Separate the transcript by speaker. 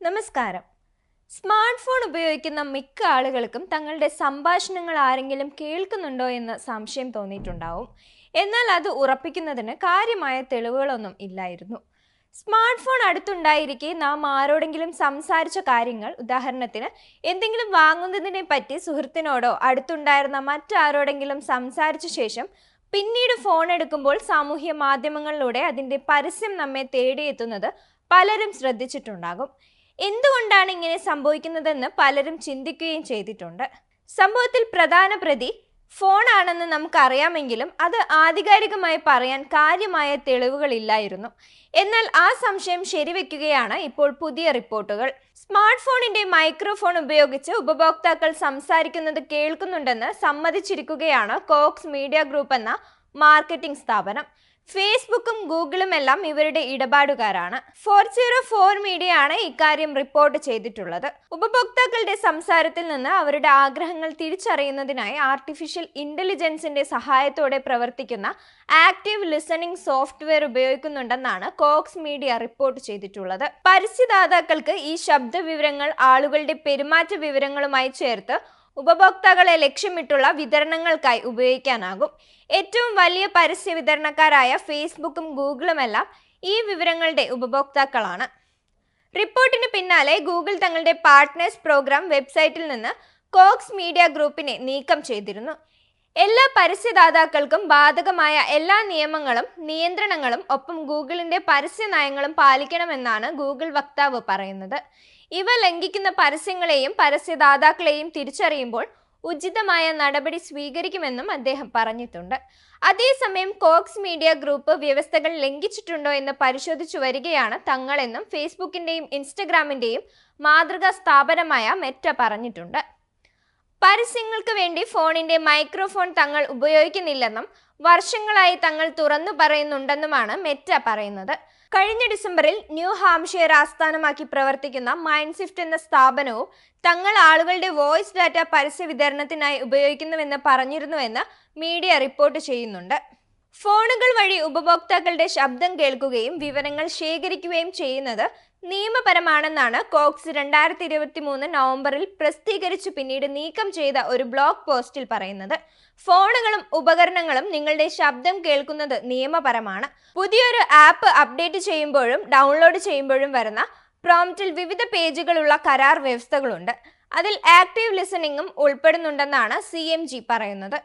Speaker 1: നമസ്കാരം. Smart phone ഉപയോഗിക്കുന്ന മിക്ക ആളുകൾക്കും തങ്ങളുടെ സംഭാഷണങ്ങൾ ആരെങ്കിലും കേൾക്കുന്നുണ്ടോ എന്ന് സംശയം തോന്നിയിട്ടുണ്ടാവും. എന്നാൽ അത് ഉറപ്പിക്കുന്നതിന് കാര്യമായ തെളിവുകളൊന്നും ഇല്ലായിരുന്നു. സ്മാർട്ട് ഫോൺ അടുത്തുണ്ടായിരിക്കെ നാം ആരോടെങ്കിലും സംസാരിച്ച കാര്യങ്ങൾ ഉദാഹരണത്തിന് എന്തെങ്കിലും വാങ്ങുന്നതിനെ പറ്റി സുഹൃത്തിനോടോ അടുത്തുണ്ടായിരുന്ന മറ്റാരോടെങ്കിലും സംസാരിച്ച ശേഷം പിന്നീട് ഫോൺ എടുക്കുമ്പോൾ സാമൂഹ്യ മാധ്യമങ്ങളിലൂടെ അതിന്റെ പരസ്യം നമ്മെ തേടിയെത്തുന്നത് പലരും ശ്രദ്ധിച്ചിട്ടുണ്ടാകും. എന്തുകൊണ്ടാണ് ഇങ്ങനെ സംഭവിക്കുന്നതെന്ന് പലരും ചിന്തിക്കുകയും ചെയ്തിട്ടുണ്ട്. സംഭവത്തിൽ പ്രധാന പ്രതി ഫോണാണെന്ന് നമുക്കറിയാമെങ്കിലും അത് ആധികാരികമായി പറയാൻ കാര്യമായ തെളിവുകളില്ലായിരുന്നു. എന്നാൽ ആ സംശയം ശരിവെക്കുകയാണ് ഇപ്പോൾ പുതിയ റിപ്പോർട്ടുകൾ. സ്മാർട്ട് ഫോണിന്റെ മൈക്രോഫോൺ ഉപയോഗിച്ച് ഉപഭോക്താക്കൾ സംസാരിക്കുന്നത് കേൾക്കുന്നുണ്ടെന്ന് സമ്മതിച്ചിരിക്കുകയാണ് കോക്സ് മീഡിയ ഗ്രൂപ്പ് എന്ന മാർക്കറ്റിംഗ് സ്ഥാപനം. ഫേസ്ബുക്കും ഗൂഗിളും എല്ലാം ഇവരുടെ ഇടപാടുകാരാണ്. ഫോർ സീറോ ഫോർ മീഡിയ ആണ് ഇക്കാര്യം റിപ്പോർട്ട് ചെയ്തിട്ടുള്ളത്. ഉപഭോക്താക്കളുടെ സംസാരത്തിൽ നിന്ന് അവരുടെ ആഗ്രഹങ്ങൾ തിരിച്ചറിയുന്നതിനായി ആർട്ടിഫിഷ്യൽ ഇന്റലിജൻസിന്റെ സഹായത്തോടെ പ്രവർത്തിക്കുന്ന ആക്റ്റീവ് ലിസണിംഗ് സോഫ്റ്റ്വെയർ ഉപയോഗിക്കുന്നുണ്ടെന്നാണ് കോക്സ് മീഡിയ റിപ്പോർട്ട് ചെയ്തിട്ടുള്ളത്. പരസ്യദാതാക്കൾക്ക് ഈ ശബ്ദ വിവരങ്ങൾ ആളുകളുടെ പെരുമാറ്റ വിവരങ്ങളുമായി ചേർത്ത് ഉപഭോക്താക്കളെ ലക്ഷ്യമിട്ടുള്ള വിതരണങ്ങൾക്കായി ഉപയോഗിക്കാനാകും. ഏറ്റവും വലിയ പരസ്യ വിതരണക്കാരായ ഫേസ്ബുക്കും ഗൂഗിളുമെല്ലാം ഈ വിവരങ്ങളുടെ ഉപഭോക്താക്കളാണ്. റിപ്പോർട്ടിന് പിന്നാലെ ഗൂഗിൾ തങ്ങളുടെ പാർട്ട്നേഴ്സ് പ്രോഗ്രാം വെബ്സൈറ്റിൽ നിന്ന് കോക്സ് മീഡിയ ഗ്രൂപ്പിനെ നീക്കം ചെയ്തിരുന്നു. എല്ലാ പരസ്യദാതാക്കൾക്കും ബാധകമായ എല്ലാ നിയമങ്ങളും നിയന്ത്രണങ്ങളും ഒപ്പം ഗൂഗിളിന്റെ പരസ്യ നയങ്ങളും പാലിക്കണമെന്നാണ് ഗൂഗിൾ വക്താവ് പറയുന്നത്. ഇവ ലംഘിക്കുന്ന പരസ്യങ്ങളെയും പരസ്യദാതാക്കളെയും തിരിച്ചറിയുമ്പോൾ ഉചിതമായ നടപടി സ്വീകരിക്കുമെന്നും അദ്ദേഹം പറഞ്ഞിട്ടുണ്ട്. അതേസമയം കോക്സ് മീഡിയ ഗ്രൂപ്പ് വ്യവസ്ഥകൾ ലംഘിച്ചിട്ടുണ്ടോ എന്ന് പരിശോധിച്ചു വരികയാണ് തങ്ങളെന്നും ഫേസ്ബുക്കിന്റെയും ഇൻസ്റ്റഗ്രാമിന്റെയും മാതൃകാ സ്ഥാപനമായ മെറ്റ പറഞ്ഞിട്ടുണ്ട്. പരസ്യങ്ങൾക്ക് വേണ്ടി ഫോണിന്റെ മൈക്രോഫോൺ തങ്ങൾ ഉപയോഗിക്കുന്നില്ലെന്നും വർഷങ്ങളായി തങ്ങൾ തുറന്നു പറയുന്നുണ്ടെന്നുമാണ് മെറ്റ പറയുന്നത്. കഴിഞ്ഞ ഡിസംബറിൽ ന്യൂ ഹാംഷെയർ ആസ്ഥാനമാക്കി പ്രവർത്തിക്കുന്ന മൈൻഡ്സിഫ്റ്റ് എന്ന സ്ഥാപനവും തങ്ങൾ ആളുകളുടെ വോയിസ് ഡാറ്റ പരസ്യ വിതരണത്തിനായി ഉപയോഗിക്കുന്നുവെന്ന് പറഞ്ഞിരുന്നുവെന്ന് മീഡിയ റിപ്പോർട്ട് ചെയ്യുന്നുണ്ട്. ഫോണുകൾ വഴി ഉപഭോക്താക്കളുടെ ശബ്ദം കേൾക്കുകയും വിവരങ്ങൾ ശേഖരിക്കുകയും ചെയ്യുന്നത് നിയമപരമാണെന്നാണ് കോക്സ് രണ്ടായിരത്തി ഇരുപത്തി മൂന്ന് നവംബറിൽ പ്രസിദ്ധീകരിച്ചു പിന്നീട് നീക്കം ചെയ്ത ഒരു ബ്ലോഗ് പോസ്റ്റിൽ പറയുന്നത്. ഫോണുകളും ഉപകരണങ്ങളും നിങ്ങളുടെ ശബ്ദം കേൾക്കുന്നത് നിയമപരമാണ്. പുതിയൊരു ആപ്പ് അപ്ഡേറ്റ് ചെയ്യുമ്പോഴും ഡൗൺലോഡ് ചെയ്യുമ്പോഴും വരുന്ന പ്രോംപ്റ്റിൽ വിവിധ പേജുകളുള്ള കരാർ വ്യവസ്ഥകളുണ്ട്. അതിൽ ആക്റ്റീവ് ലിസണിങ്ങും ഉൾപ്പെടുന്നുണ്ടെന്നാണ് സി പറയുന്നത്.